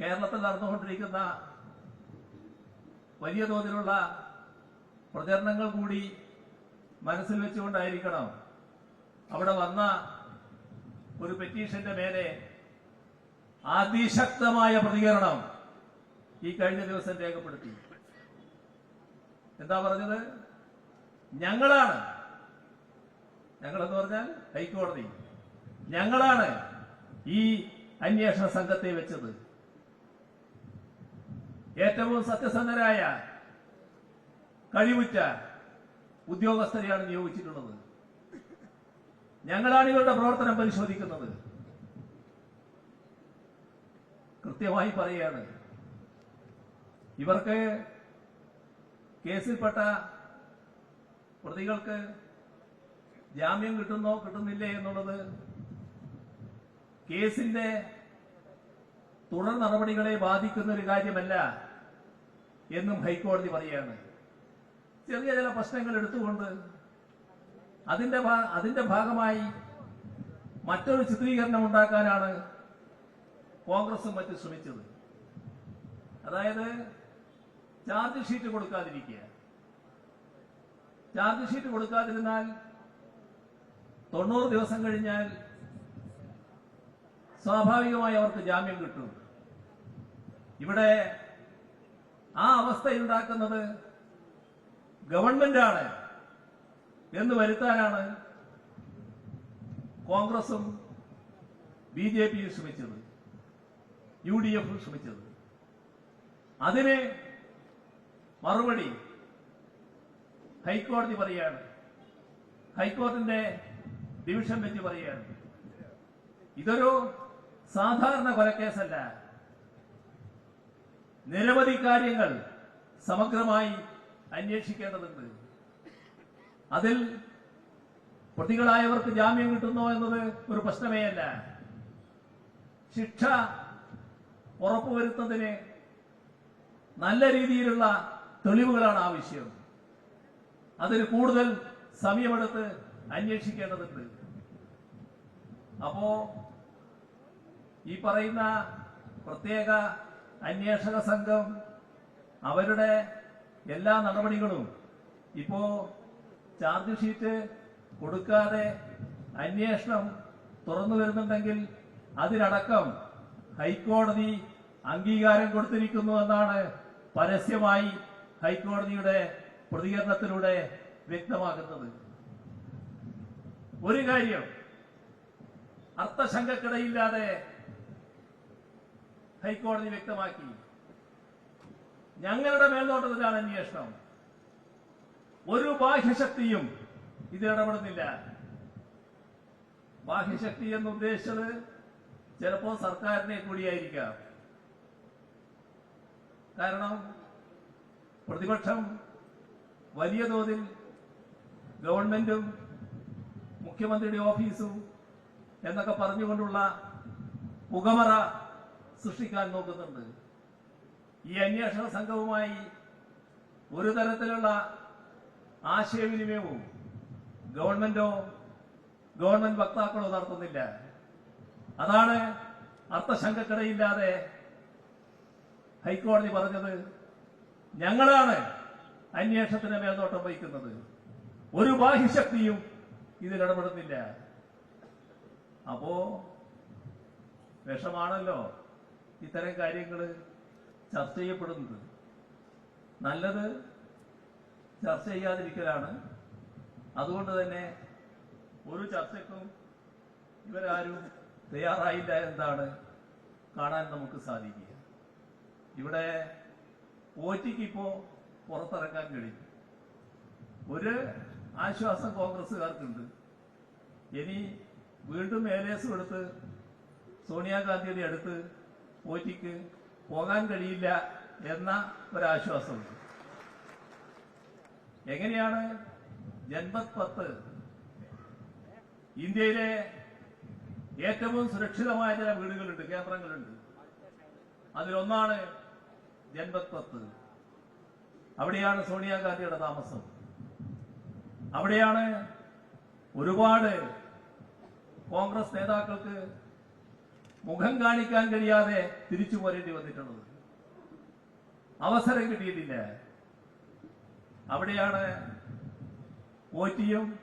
കേരളത്തിൽ നടന്നുകൊണ്ടിരിക്കുന്ന വലിയ തോതിലുള്ള പ്രചരണങ്ങൾ കൂടി മനസ്സിൽ വെച്ചുകൊണ്ടായിരിക്കണം അവിടെ വന്ന ഒരു പെറ്റീഷന്റെ മേലെ അതിശക്തമായ പ്രതികരണം ഈ കഴിഞ്ഞ ദിവസം രേഖപ്പെടുത്തി. എന്താ പറഞ്ഞത്? ഞങ്ങളാണ്. ഞങ്ങളെന്ന് പറഞ്ഞാൽ ഹൈക്കോടതി. ഞങ്ങളാണ് ഈ അന്വേഷണ സംഘത്തെ വെച്ചത്. ഏറ്റവും സത്യസന്ധരായ കഴിവുറ്റ ഉദ്യോഗസ്ഥരെയാണ് നിയോഗിച്ചിട്ടുള്ളത്. ഞങ്ങളാണ് ഇവരുടെ പ്രവർത്തനം പരിശോധിക്കുന്നത്. കൃത്യമായി പറയുകയാണ് ഇവർക്ക് കേസിൽപ്പെട്ട പ്രതികൾക്ക് ജാമ്യം കിട്ടുന്നോ കിട്ടുന്നില്ലേ എന്നുള്ളത് കേസിന്റെ തുടർ നടപടികളെ ബാധിക്കുന്ന ഒരു കാര്യമല്ല എന്നും ഹൈക്കോടതി പറയുകയാണ് ചെറിയ ചില പ്രശ്നങ്ങൾ എടുത്തുകൊണ്ട് അതിന്റെ അതിന്റെ ഭാഗമായി മറ്റൊരു ചിത്രീകരണം ഉണ്ടാക്കാനാണ് കോൺഗ്രസും മറ്റും ശ്രമിച്ചത്. അതായത് ചാർജ് ഷീറ്റ് കൊടുക്കാതിരിക്കുക. ചാർജ് ഷീറ്റ് കൊടുക്കാതിരുന്നാൽ തൊണ്ണൂറ് ദിവസം കഴിഞ്ഞാൽ സ്വാഭാവികമായി അവർക്ക് ജാമ്യം കിട്ടും. ഇവിടെ ആ അവസ്ഥയുണ്ടാക്കുന്നത് ഗവൺമെന്റാണ് എന്ന് വരുത്താനാണ് കോൺഗ്രസും ബി ജെ പിയും ശ്രമിച്ചത് യു ഡി എഫും ശ്രമിച്ചത്. അതിന് മറുപടി ഹൈക്കോടതി പറയാണ്. ഹൈക്കോടതിന്റെ ഡിവിഷൻ ബെഞ്ച് പറയാണ്. ഇതൊരു സാധാരണ കൊലക്കേസല്ല. നിരവധി കാര്യങ്ങൾ സമഗ്രമായി അന്വേഷിക്കേണ്ടതുണ്ട്. അതിൽ പ്രതികളായവർക്ക് ജാമ്യം കിട്ടുന്നോ എന്നത് ഒരു പ്രശ്നമേ അല്ല. ശിക്ഷ ഉറപ്പുവരുത്തുന്നതിന് നല്ല രീതിയിലുള്ള തെളിവുകളാണ് ആവശ്യം. അതിന് കൂടുതൽ സമയമെടുത്ത് അന്വേഷിക്കേണ്ടതുണ്ട്. അപ്പോ ഈ പറയുന്ന പ്രത്യേക അന്വേഷക സംഘം അവരുടെ എല്ലാ നടപടികളും ഇപ്പോ ചാർജ് ഷീറ്റ് കൊടുക്കാതെ അന്വേഷണം തുറന്നു വരുന്നുണ്ടെങ്കിൽ അതിനടക്കം ഹൈക്കോടതി അംഗീകാരം കൊടുത്തിരിക്കുന്നു എന്നാണ് പരസ്യമായി ഹൈക്കോടതിയുടെ പ്രതികരണത്തിലൂടെ വ്യക്തമാക്കുന്നത് ഒരു കാര്യം അർത്ഥശങ്കക്കിടയില്ലാതെ ഹൈക്കോടതി വ്യക്തമാക്കി. ഞങ്ങളുടെ മേൽനോട്ടത്തിലാണ് അന്വേഷണം. ഒരു ബാഹ്യശക്തിയും ഇത് ഇടപെടുന്നില്ല. ബാഹ്യശക്തി എന്ന് ഉദ്ദേശിച്ചത് ചിലപ്പോൾ സർക്കാരിനെ കൂടിയായിരിക്കാം. കാരണം പ്രതിപക്ഷം വലിയ തോതിൽ ഗവൺമെന്റും മുഖ്യമന്ത്രിയുടെ ഓഫീസും എന്നൊക്കെ പറഞ്ഞുകൊണ്ടുള്ള പുകമറ സൃഷ്ടിക്കാൻ നോക്കുന്നുണ്ട്. ഈ അന്വേഷണ സംഘവുമായി ഒരു തരത്തിലുള്ള ആശയവിനിമയവും ഗവൺമെന്റോ ഗവൺമെന്റ് വക്താക്കളോ നടത്തുന്നില്ല. അതാണ് അർത്ഥശങ്കക്കിടയില്ലാതെ ഹൈക്കോടതി പറഞ്ഞത്. ഞങ്ങളാണ് അന്വേഷണത്തിന് മേൽനോട്ടം വഹിക്കുന്നത്. ഒരു ബാഹ്യശക്തിയും ഇതിൽ ഇടപെടുന്നില്ല. അപ്പോ വിഷമാണല്ലോ. ഇത്തരം കാര്യങ്ങൾ ചർച്ച ചെയ്യപ്പെടുന്നത്. നല്ലത് ചർച്ച ചെയ്യാതിരിക്കലാണ്. അതുകൊണ്ട് തന്നെ ഒരു ചർച്ചയ്ക്കും ഇവരാരും തയ്യാറായില്ല എന്താണ് കാണാൻ നമുക്ക് സാധിക്കുക. ഇവിടെ പോറ്റിക്ക് ഇപ്പോ പുറത്തിറങ്ങാൻ കഴിയും. ഒരു ആശ്വാസം കോൺഗ്രസ്സുകാർക്കുണ്ട്. ഇനി വീണ്ടും ഏലേസും എടുത്ത് സോണിയാഗാന്ധിയുടെ അടുത്ത് പോറ്റിക്ക് പോകാൻ കഴിയില്ല എന്ന ഒരാശ്വാസം. എങ്ങനെയാണ് ജൻപത് പത്ത് ഇന്ത്യയിലെ ഏറ്റവും സുരക്ഷിതമായ ചില വീടുകളുണ്ട് കേന്ദ്രങ്ങളുണ്ട്. അതിലൊന്നാണ് ജൻപത് പത്ത് അവിടെയാണ് സോണിയാഗാന്ധിയുടെ താമസം. അവിടെയാണ് ഒരുപാട് കോൺഗ്രസ് നേതാക്കൾക്ക് മുഖം കാണിക്കാൻ കഴിയാതെ തിരിച്ചു പോരേണ്ടി വന്നിട്ടുള്ളത്. അവസരം കിട്ടിയിട്ടില്ല. അവിടെയാണ് പോറ്റിയും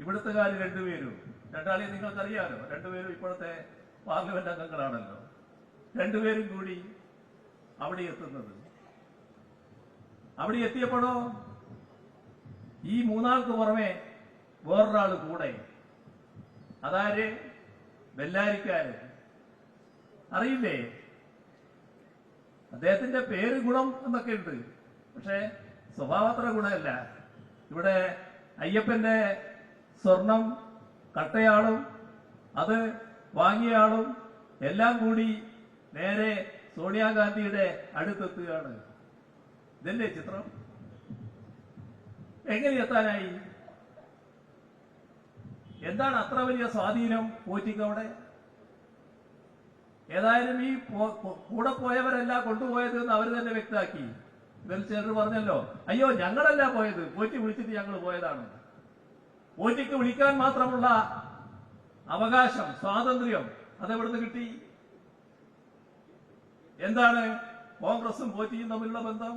ഇവിടുത്തുകാർ രണ്ടുപേരും. രണ്ടാളെ നിങ്ങൾക്കറിയാലോ രണ്ടുപേരും ഇപ്പോഴത്തെ പാർലമെന്റ് അംഗങ്ങളാണല്ലോ. രണ്ടുപേരും കൂടി അവിടെ എത്തുന്നത്. അവിടെ എത്തിയപ്പോഴോ ഈ മൂന്നാൾക്ക് പുറമെ വേറൊരാൾ കൂടെ. അതാര്? ബെല്ലാരിക്കാര്. അറിയില്ലേ? അദ്ദേഹത്തിന്റെ പേര് ഗുണം എന്നൊക്കെ ഉണ്ട്. പക്ഷേ സ്വഭാവത്ര ഗുണമല്ല. ഇവിടെ അയ്യപ്പന്റെ സ്വർണം കട്ടയാളും അത് വാങ്ങിയ ആളും എല്ലാം കൂടി നേരെ സോണിയാഗാന്ധിയുടെ അടുത്തെത്തുകയാണ്. ഇതല്ലേ ചിത്രം? എങ്ങനെ എത്താനായി? എന്താണ് അത്ര വലിയ സ്വാധീനം പോറ്റിക്ക് അവിടെ ഏതായാലും ഈ കൂടെ പോയവരല്ല കൊണ്ടുപോയത് എന്ന് അവർ തന്നെ വ്യക്തമാക്കി. ഇവർ ചിലർ പറഞ്ഞല്ലോ അയ്യോ ഞങ്ങളല്ല പോയത്. പോറ്റി വിളിച്ചിട്ട് ഞങ്ങൾ പോയതാണ്. പോറ്റിക്ക് വിളിക്കാൻ മാത്രമുള്ള അവകാശം സ്വാതന്ത്ര്യം അതെവിടുന്ന് കിട്ടി? എന്താണ് കോൺഗ്രസും പോറ്റിയും തമ്മിലുള്ള ബന്ധം?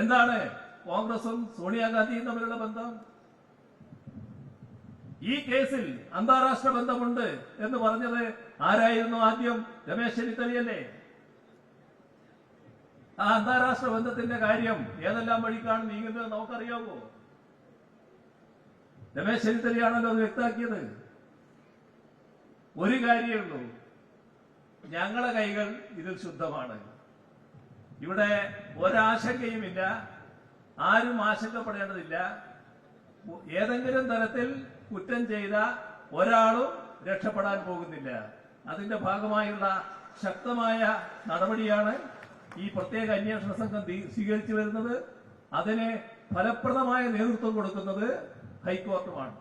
എന്താണ് കോൺഗ്രസും സോണിയാഗാന്ധിയും തമ്മിലുള്ള ബന്ധം? ഈ കേസിൽ അന്താരാഷ്ട്ര ബന്ധമുണ്ട് എന്ന് പറഞ്ഞത് ആരായിരുന്നു ആദ്യം? രമേശ് ചെന്നിത്തലയല്ലേ? ആ അന്താരാഷ്ട്ര ബന്ധത്തിന്റെ കാര്യം ഏതെല്ലാം വഴിക്കാണ് നീങ്ങുന്നത് നമുക്കറിയാവോ? രമേശ് ചെന്നിത്തലയാണല്ലോ അത് വ്യക്തമാക്കിയത്. ഒരു കാര്യമുള്ളൂ ഞങ്ങളെ കൈകൾ ഇതിൽ ശുദ്ധമാണ്. ഇവിടെ ഒരാശങ്കയുമില്ല ആരും ആശങ്കപ്പെടേണ്ടതില്ല. ഏതെങ്കിലും തരത്തിൽ കുറ്റം ചെയ്ത ഒരാളും രക്ഷപ്പെടാൻ പോകുന്നില്ല. അതിന്റെ ഭാഗമായുള്ള ശക്തമായ നടപടിയാണ് ഈ പ്രത്യേക അന്വേഷണ സംഘം സ്വീകരിച്ചു വരുന്നത്. അതിന് ഫലപ്രദമായ നേതൃത്വം കൊടുക്കുന്നത് ഹൈക്കോർട്ടുമാണ്.